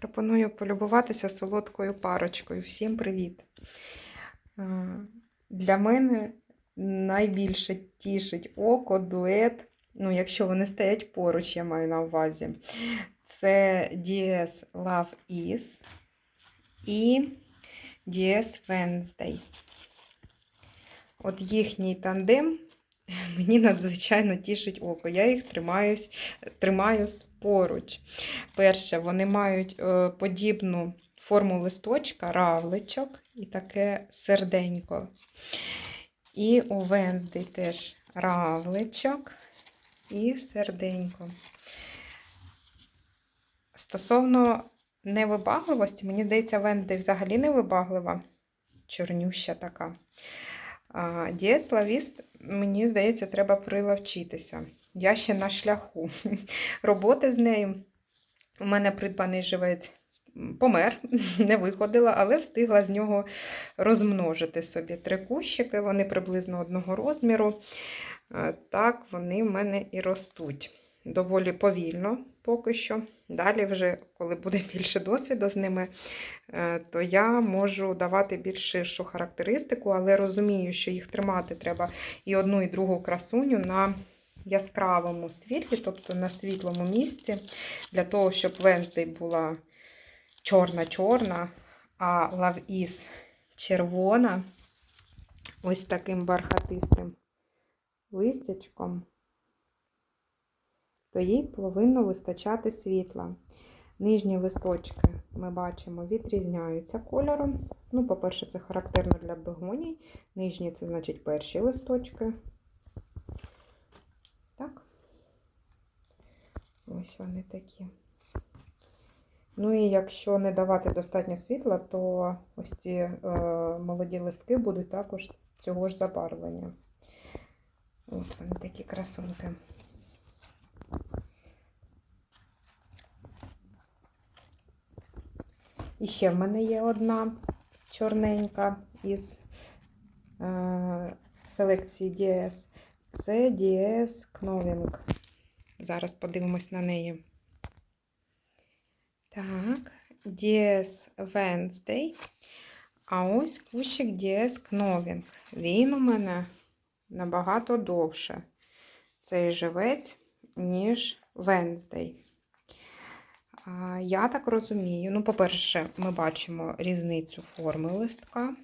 Пропоную полюбуватися солодкою парочкою. Всім привіт! Е, Для мене найбільше тішить око, дует. Ну, якщо вони стоять поруч, я маю на увазі. Це DS Love Is і DS Wednesday. От їхній тандем мені надзвичайно тішить око. Я їх тримаюсь, тримаю поруч. Перше, вони мають е, подібну форму листочка, равличок і таке серденько. І у Венздей теж равличок і серденько. Стосовно невибагливості, мені здається, Венздей взагалі не вибаглива, чорнюща така. А Дієс Лавіст, мені здається, треба прилавчитися. Я ще на шляху роботи з нею. У мене придбаний живець помер, не виходила, але встигла з нього розмножити собі три кущики, вони приблизно одного розміру. Так, вони в мене і ростуть. Доволі повільно поки що. Далі, вже, коли буде більше досвіду з ними, е, то я можу давати більш ширшу характеристику, але розумію, що їх тримати треба і одну, і другу красуню на яскравому світлі, тобто на світлому місці, для того, щоб Венздей була чорна-чорна, а Is червона, ось таким бархатистим листячком, то їй повинно вистачати світла. Нижні листочки ми бачимо відрізняються кольором. Ну, по-перше, це характерно для бегоній. Нижні це значить перші листочки. Так. Ось вони такі. Ну і якщо не давати достатньо світла, то ось ці е, молоді листки будуть також цього ж забарвлення. От вони такі красунки. І ще в мене є одна чорненька із е, селекції DS. Це DS Knoving. Зараз подивимось на неї. Так, DS Wednesday. А ось кущик DS Knoving. Він у мене набагато довше. Цей живець, ніж Wednesday. Я так розумію. Ну, по-перше, ми бачимо різницю форми листка.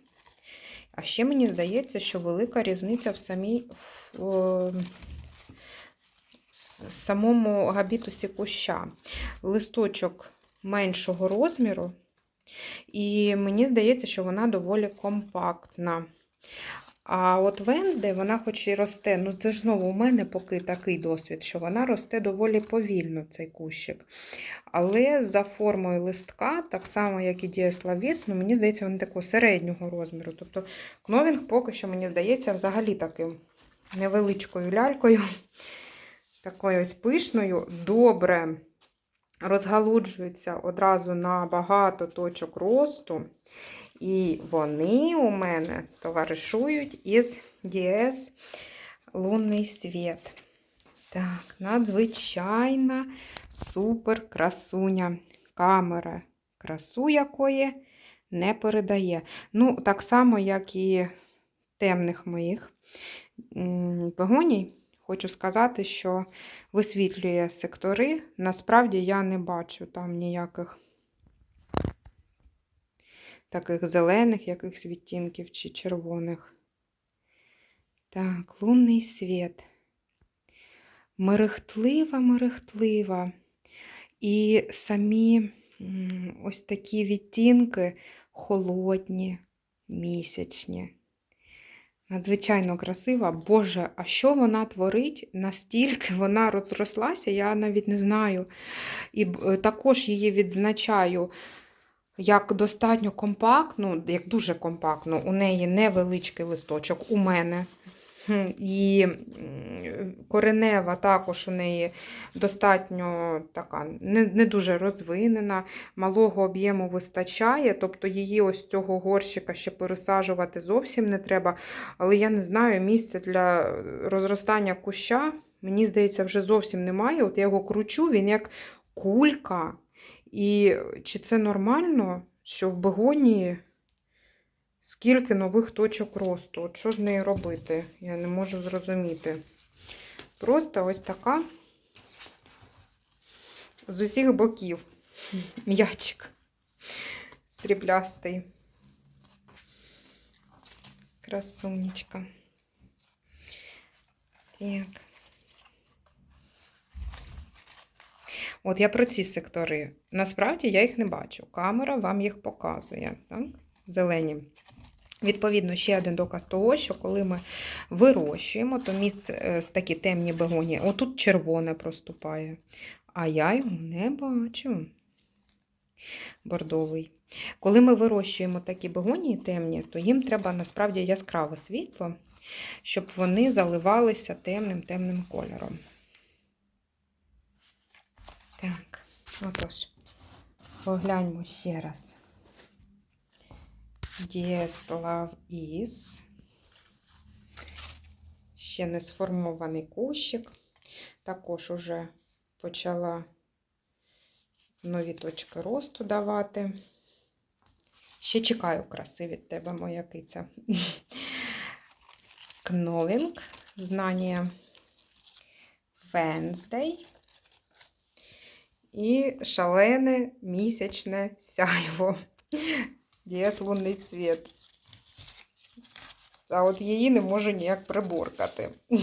А ще мені здається, що велика різниця в самій в самому габітусі куща. Листочок меншого розміру, і мені здається, що вона доволі компактна. А от Венздей, вона хоч і росте, ну це ж знову у мене поки такий досвід, що вона росте доволі повільно, цей кущик. Але за формою листка, так само, як і Дієславіс, ну мені здається, вони такого середнього розміру. Тобто Кновінг поки що, мені здається, взагалі таким невеличкою лялькою, такою ось пишною, добре розгалуджуються одразу на багато точок росту. І вони у мене товаришують із ДС Лунний світ. Так, надзвичайна супер красуня. Камера красу якої не передає. Ну, так само, як і темних моїх погоній. Хочу сказати, що висвітлює сектори. Насправді я не бачу там ніяких таких зелених якихось відтінків чи червоних. Так, лунний світ. Мерехтлива, мерехтлива. І самі ось такі відтінки холодні, місячні. Надзвичайно красива. Боже, а що вона творить? Настільки вона розрослася, я навіть не знаю. І також її відзначаю як достатньо компактну, як дуже компактну, у неї невеличкий листочок у мене. І коренева також у неї достатньо така, не не дуже розвинена, малого об'єму вистачає, тобто її ось цього горщика ще пересаджувати зовсім не треба. Але я не знаю, місця для розростання куща, мені здається, вже зовсім немає. От я його кручу, він як кулька. І чи це нормально, що в бегонії скільки нових точок росту? От що з нею робити? Я не можу зрозуміти. Просто ось така з усіх боків м'ячик сріблястий. Красунечка. Так. От я про ці сектори. Насправді я їх не бачу. Камера вам їх показує. Так? Зелені. Відповідно, ще один доказ того, що коли ми вирощуємо, то місце е, такі темні бегонії. Отут червоне проступає. А я його не бачу. Бордовий. Коли ми вирощуємо такі бегонії темні, то їм треба насправді яскраве світло, щоб вони заливалися темним-темним кольором. Так, отож, погляньмо ще раз. Love is. Ще не сформований кущик. Також уже почала нові точки росту давати. Ще чекаю краси від тебе, моя киця. Кновінг, знання Wednesday і шалене місячне сяйво. Дієс лунний цвіт. А от її не можу ніяк приборкати.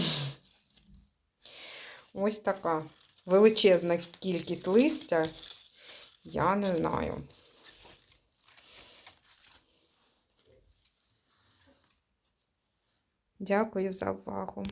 Ось така величезна кількість листя. Я не знаю. Дякую за увагу.